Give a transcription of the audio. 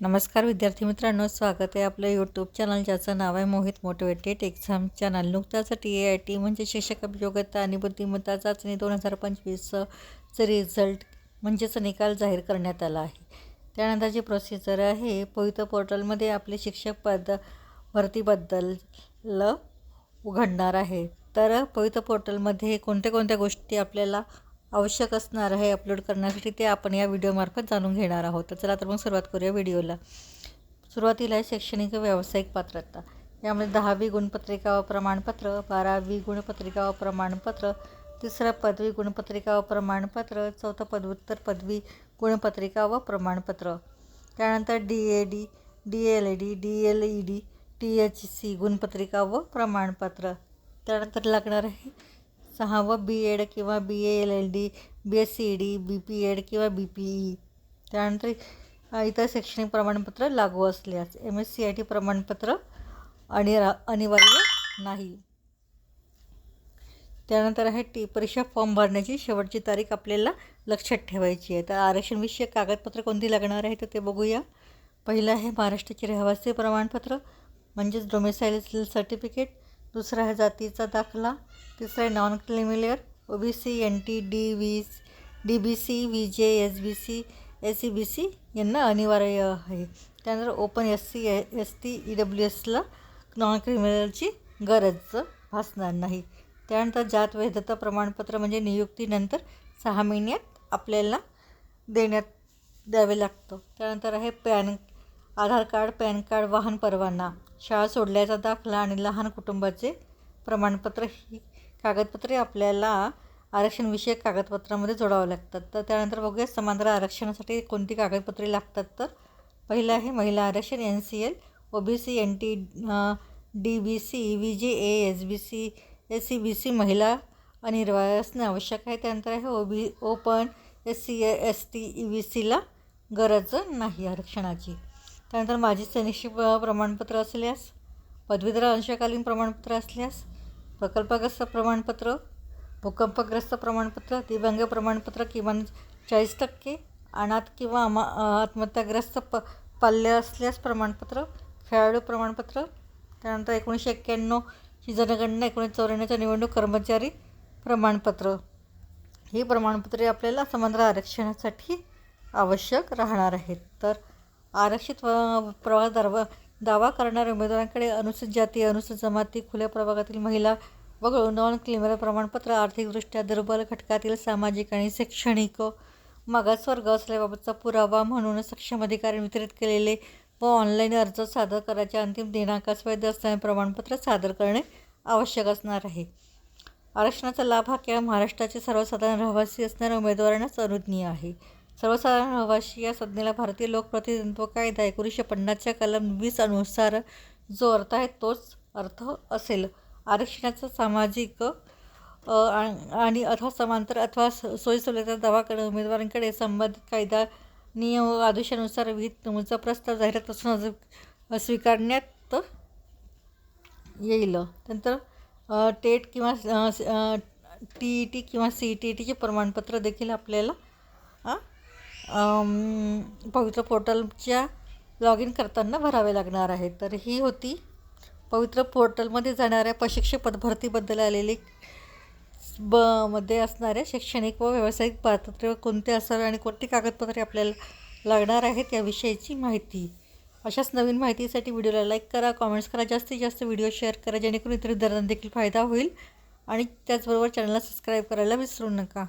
नमस्कार विद्यार्थी मित्रांनो स्वागत आहे आपलं यूट्यूब चॅनल ज्याचं नाव आहे मोहित मोटिवेटेड एक्झाम चॅनल नुकताच टी ए आय टी म्हणजे शिक्षक योग्यता आणि बुद्धिमत्ता चाचणी दोन हजार पंचवीसचं रिझल्ट म्हणजेच निकाल जाहीर करण्यात आला आहे. त्यानंतर जे प्रोसिजर आहे पवित्र पोर्टलमध्ये आपले शिक्षक पद भरतीबद्दल ल उघडणार आहे. तर पवित्र पोर्टलमध्ये कोणत्या कोणत्या गोष्टी आपल्याला आवश्यक असणार आहे अपलोड करण्यासाठी ते आपण या व्हिडिओमार्फत जाणून घेणार आहोत. तर चला तर मग सुरुवात करूया व्हिडिओला सुरुवातीला आहे शैक्षणिक व व्यावसायिक पात्रता. यामध्ये दहावी गुणपत्रिका व प्रमाणपत्र बारावी गुणपत्रिका व प्रमाणपत्र तिसरं पदवी गुणपत्रिका व प्रमाणपत्र चौथं पदव्युत्तर पदवी गुणपत्रिका व प्रमाणपत्र. त्यानंतर D A D D L A D D L E D T H C गुणपत्रिका व प्रमाणपत्र. त्यानंतर लागणार आहे सहावं बी एड किंवा B A L L D B S C D B P Ed किंवा बी पी ई त्यानंतर इतर शैक्षणिक प्रमाणपत्र लागू असल्यास M S C I T प्रमाणपत्र अनिरा अनिवार्य नाही. त्यानंतर आहे टी परीक्षा फॉर्म भरण्याची शेवटची तारीख आपल्याला लक्षात ठेवायची आहे. तर आरक्षणविषयक कागदपत्र कोणती लागणार आहे तर ते बघूया. पहिलं आहे महाराष्ट्राचे रहिवासी प्रमाणपत्र म्हणजेच डोमेसाईल सर्टिफिकेट दुसरा आहे जातीचा दाखला. तिसरा आहे non creamy layer O B C N T D V D B C V J S B C S C B C यांना अनिवार्य आहे. त्यानंतर open S C S T E W एसला non क्रिमिनलची गरज भासणार नाही. त्यानंतर जात वैधता प्रमाणपत्र म्हणजे नियुक्तीनंतर सहा महिन्यात आपल्याला देण्यात द्यावे लागतं. त्यानंतर आहे PAN Aadhaar card PAN card वाहन परवाना. शाळा सोडल्याचा दाखला आणि लहान कुटुंबाचे प्रमाणपत्र ही कागदपत्रे आपल्याला आरक्षणविषयक कागदपत्रामध्ये जोडावं लागतात. तर त्यानंतर बघूया समांतर आरक्षणासाठी कोणती कागदपत्रे लागतात तर? पहिलं आहे महिला आरक्षण N C L O B C N T D B C V G A S B C S C B C महिला अनिर्वाय असणे आवश्यक आहे. त्यानंतर आहे O B open S C S T E B सीला गरज नाही आरक्षणाची. त्यानंतर माझी सैनिक प्रमाणपत्र असल्यास पदवीधर अंशकालीन प्रमाणपत्र असल्यास प्रकल्पग्रस्त प्रमाणपत्र भूकंपग्रस्त प्रमाणपत्र दिव्यांग प्रमाणपत्र किमान चाळीस टक्के अनाथ किंवा अमा आत्महत्याग्रस्त प पाल्य असल्यास प्रमाणपत्र खेळाडू प्रमाणपत्र. त्यानंतर एकोणीसशे एक्क्याण्णवची जनगणना एकोणीसशे चौऱ्याण्णवच्या निवडणूक कर्मचारी प्रमाणपत्र. ही प्रमाणपत्रे आपल्याला समांतर आरक्षणासाठी आवश्यक राहणार आहेत. तर आरक्षित व- प्रवास दावा दावा करणाऱ्या उमेदवारांकडे अनुसूचित जाती अनुसूचित जमाती खुल्या प्रभागातील महिला वगळून नॉन क्लिमर प्रमाणपत्र आर्थिकदृष्ट्या दुर्बल घटकातील सामाजिक आणि शैक्षणिक मागासवर्ग असल्याबाबतचा पुरावा म्हणून सक्षम अधिकारी वितरित केलेले व ऑनलाईन अर्ज सादर करायच्या अंतिम दिनांकास वैध असणारे प्रमाणपत्र सादर करणे आवश्यक असणार आहे. आरक्षणाचा लाभ हा केवळ महाराष्ट्राचे सर्वसाधारण रहिवासी असणाऱ्या उमेदवारांनाच अनुज्ञीय आहे. सर्वसाधारण रहिवासी या संज्ञेला भारतीय लोकप्रतिनिधित्व कायदा एकोणीसशे पन्नासच्या कलम वीस अनुसार जो अर्थ आहे तोच अर्थ असेल. आरक्षणाचा सामाजिक आणि अथवा समांतर अथवा स- सोयीसवलतीचा दावा करणाऱ्या उमेदवारांकडे संबंधित कायदा नियम व आदेशानुसार विहित नमुचा प्रस्ताव जाहिरात असून स्वीकारण्यात येईल. नंतर टेट किंवा टी ई टी किंवा सी ई टी ई टीचे प्रमाणपत्र देखील आपल्याला आ, पवित्र पोर्टलच्या लॉग इन करताना भरावे लागणार आहे. तर ही होती पवित्र पोर्टलमध्ये जाणाऱ्या प्रशिक्षक भरतीबद्दल आलेली ब मध्ये असणाऱ्या शैक्षणिक व व्यावसायिक पात्रत्व कोणते असावे आणि कोणती कागदपत्रे आपल्याला लागणार आहेत याविषयीची माहिती. अशाच नवीन माहितीसाठी व्हिडिओला लाईक करा कॉमेंट्स करा जास्तीत जास्त व्हिडिओ शेअर करा जेणेकरून इतर विद्यार्थ्यांना देखील फायदा होईल. आणि त्याचबरोबर चॅनलला सबस्क्राईब करायला विसरू नका.